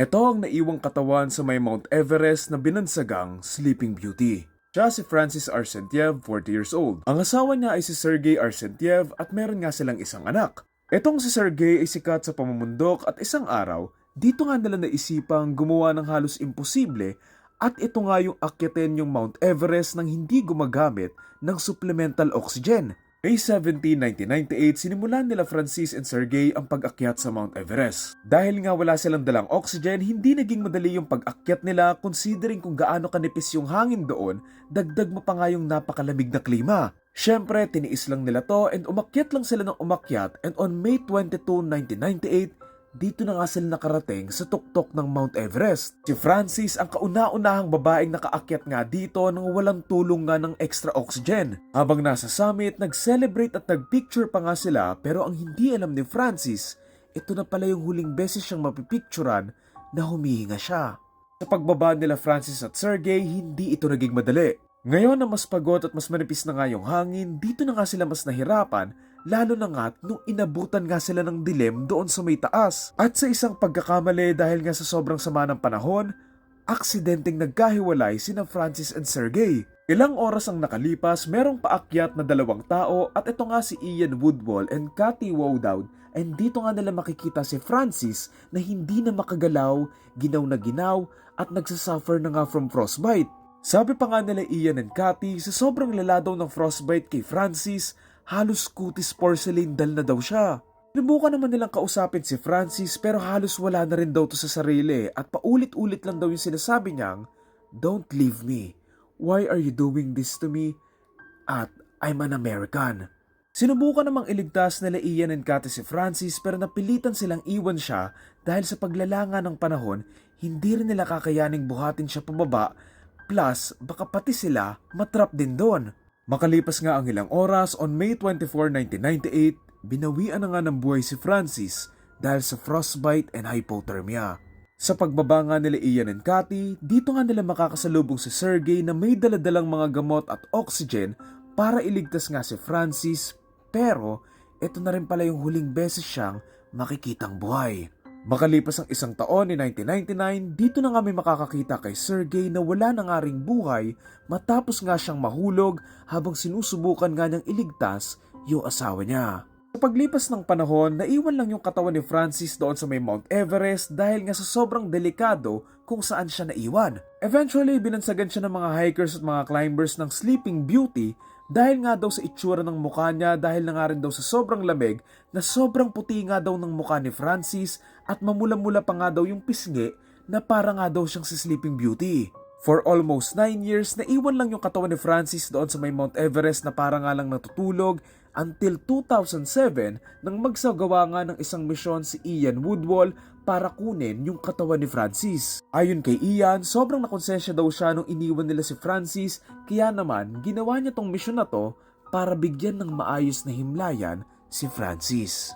Ito ang naiwang katawan sa may Mount Everest na binansagang Sleeping Beauty. Siya si Francis Arsentiev, 40 years old. Ang asawa niya ay si Sergei Arsentiev at meron nga silang isang anak. Etong si Sergei ay sikat sa pamumundok at isang araw, dito nga nila naisipang gumawa ng halos imposible at ito nga yung akyatin yung Mount Everest nang hindi gumagamit ng supplemental oxygen. May 17, 1998, sinimulan nila Francis and Sergey ang pag-akyat sa Mount Everest. Dahil nga wala silang dalang oxygen, hindi naging madali yung pag-akyat nila considering kung gaano kanipis yung hangin doon, dagdag mo pa nga yung napakalamig na klima. Siyempre, tiniis lang nila to and umakyat lang sila ng umakyat and on May 22, 1998, dito na nga sila nakarating sa tuktok ng Mount Everest. Si Francis ang kauna-unahang babaeng nakaakyat nga dito nang walang tulong nga ng extra oxygen. Habang nasa summit, nag-celebrate at nag-picture pa nga sila pero ang hindi alam ni Francis, ito na pala yung huling beses siyang mapipicturan na humihinga siya. Sa pagbaba nila Francis at Sergey, hindi ito naging madali. Ngayon na mas pagod at mas manipis na nga yung hangin, dito na nga sila mas nahirapan lalo na nga nung inabutan nga sila ng dilim doon sa may taas. At sa isang pagkakamali dahil nga sa sobrang sama ng panahon, aksidenteng nagkahiwalay sina Francis and Sergey. Ilang oras ang nakalipas, merong paakyat na dalawang tao at ito nga si Ian Woodwall and Cathy Wowdowd and dito nga nila makikita si Francis na hindi na makagalaw, ginaw na ginaw at nagsasuffer na nga from frostbite. Sabi pa nga nila Ian and Cathy sa sobrang lala daw ng frostbite kay Francis, halos kutis porcelain dal na daw siya. Sinubukan naman nilang kausapin si Francis pero halos wala na rin daw to sa sarili at paulit-ulit lang daw yung sinasabi niyang, Don't leave me. Why are you doing this to me? At I'm an American. Sinubukan namang iligtas nila Ian and Cathy si Francis pero napilitan silang iwan siya dahil sa paglalanga ng panahon, hindi rin nila kakayaning buhatin siya pababa plus baka pati sila matrap din doon. Makalipas nga ang ilang oras, on May 24, 1998, binawian na nga ng buhay si Francis dahil sa frostbite and hypothermia. Sa pagbaba nga nila Ian and Cathy, dito nga nila makakasalubong si Sergey na may daladalang mga gamot at oxygen para iligtas nga si Francis pero ito na rin pala yung huling beses siyang makikitang buhay. Makalipas ang isang taon ni 1999, dito na may makakakita kay Sergey na wala na nga ring buhay matapos nga siyang mahulog habang sinusubukan nga niyang iligtas yung asawa niya. Sa paglipas ng panahon, naiwan lang yung katawan ni Francis doon sa may Mount Everest dahil nga sa sobrang delikado kung saan siya naiwan. Eventually, binansagan siya ng mga hikers at mga climbers ng Sleeping Beauty dahil nga daw sa itsura ng mukha niya dahil na nga rin daw sa sobrang lamig na sobrang puti nga daw ng mukha ni Francis at mamula-mula pa nga daw yung pisngi na para nga daw siyang si Sleeping Beauty. For almost 9 years, naiwan lang yung katawan ni Francis doon sa may Mount Everest na para nga lang natutulog until 2007 nang magsagawa nga ng isang misyon si Ian Woodwall para kunin yung katawan ni Francis. Ayon kay Ian, sobrang nakonsensya daw siya nung iniwan nila si Francis kaya naman ginawa niya tong misyon na to para bigyan ng maayos na himlayan si Francis.